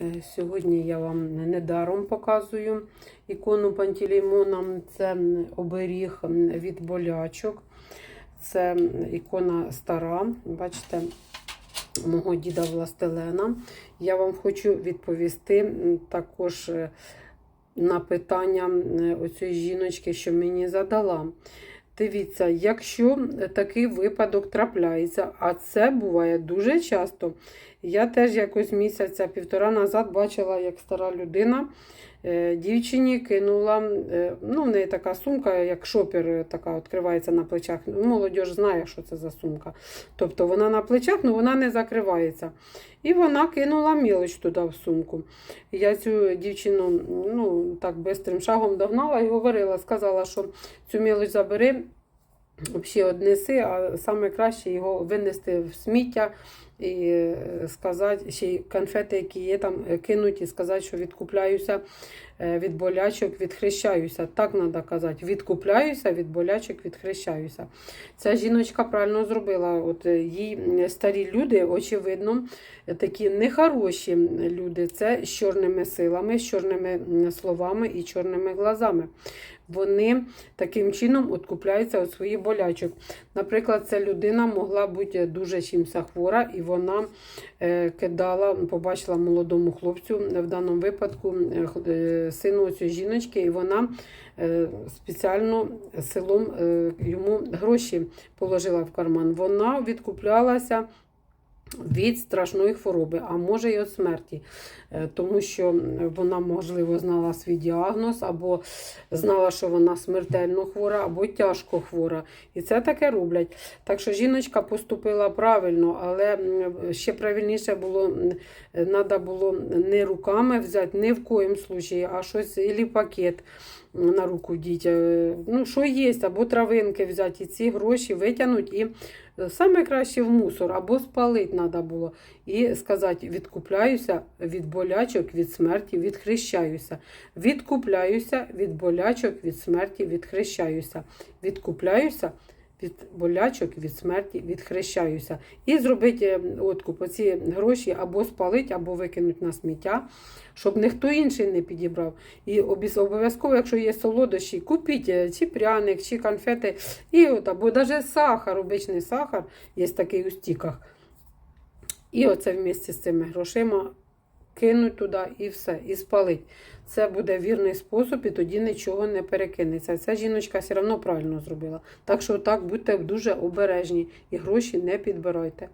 Е, Сьогодні я вам недаром показую ікону Пантелеймона. Це оберіг від болячок. Це ікона стара. Бачите, мого діда Властелена. Я вам хочу відповісти також е, на питання е, оцієї жіночки, що мені задала. Дивіться, якщо такий випадок трапляється, а це буває дуже часто. Я теж якось місяця півтора назад бачила, як стара людина дівчині кинула. е, Ну, в неї така сумка, як шопер, е, така відкривається на плечах. Ну, Молодь знає, що це за сумка. Тобто вона на плечах, але вона не закривається. І вона кинула мілоч туди в сумку. Я цю дівчину ну, так бистрим шагом догнала і говорила, сказала, що цю мілоч забери. Взагалі однеси, а саме краще його винести в сміття і е, сказати, ще конфети, які є там, е, кинуть і сказати, що відкупляюся е, від болячок, відхрещаюся. Так треба казати. Відкупляюся від болячок, відхрещаюся. Ця жіночка правильно зробила. От їй старі люди, очевидно, такі нехороші люди. Це з чорними силами, з чорними словами і чорними глазами. Вони таким чином відкупляються від своїх болячок. Наприклад, ця людина могла бути дуже чимся хвора, і вона е, кидала, побачила молодому хлопцю, в даному випадку е, е, сину цієї жіночки, і вона е, спеціально силом е, йому гроші положила в карман. Вона відкуплялася. Від страшної хвороби, а може й від смерті, Е, тому що вона, можливо, знала свій діагноз, або знала, що вона смертельно хвора, або тяжко хвора. І це таке роблять. Так що жіночка поступила правильно, але ще правильніше було, треба було не руками взяти, ні в коїм случаї, а щось, або пакет на руку дітям. Ну, що є, або травинки взяти, і ці гроші витягнути і е, саме краще в мусор, або спалити треба було. І сказати, відкупляюся від болячок, від смерті, відхрещаюся. Відкупляюся від болячок, від смерті, відхрещаюся. Відкупляюся від болячок, від смерті, відхрещаюся. І зробити е, откуп. Оці гроші або спалити, або викинути на сміття, щоб ніхто інший не підібрав. І обов'язково, якщо є солодощі, купіть е, чи пряник, чи конфети, і от, або навіть сахар, обичний сахар, є такий у стіках. І оце вместе з цими грошима кинуть туди і все, і спалить. Це буде вірний спосіб, і тоді нічого не перекинеться. Ця жіночка все одно правильно зробила. Так що так будьте дуже обережні і гроші не підбирайте.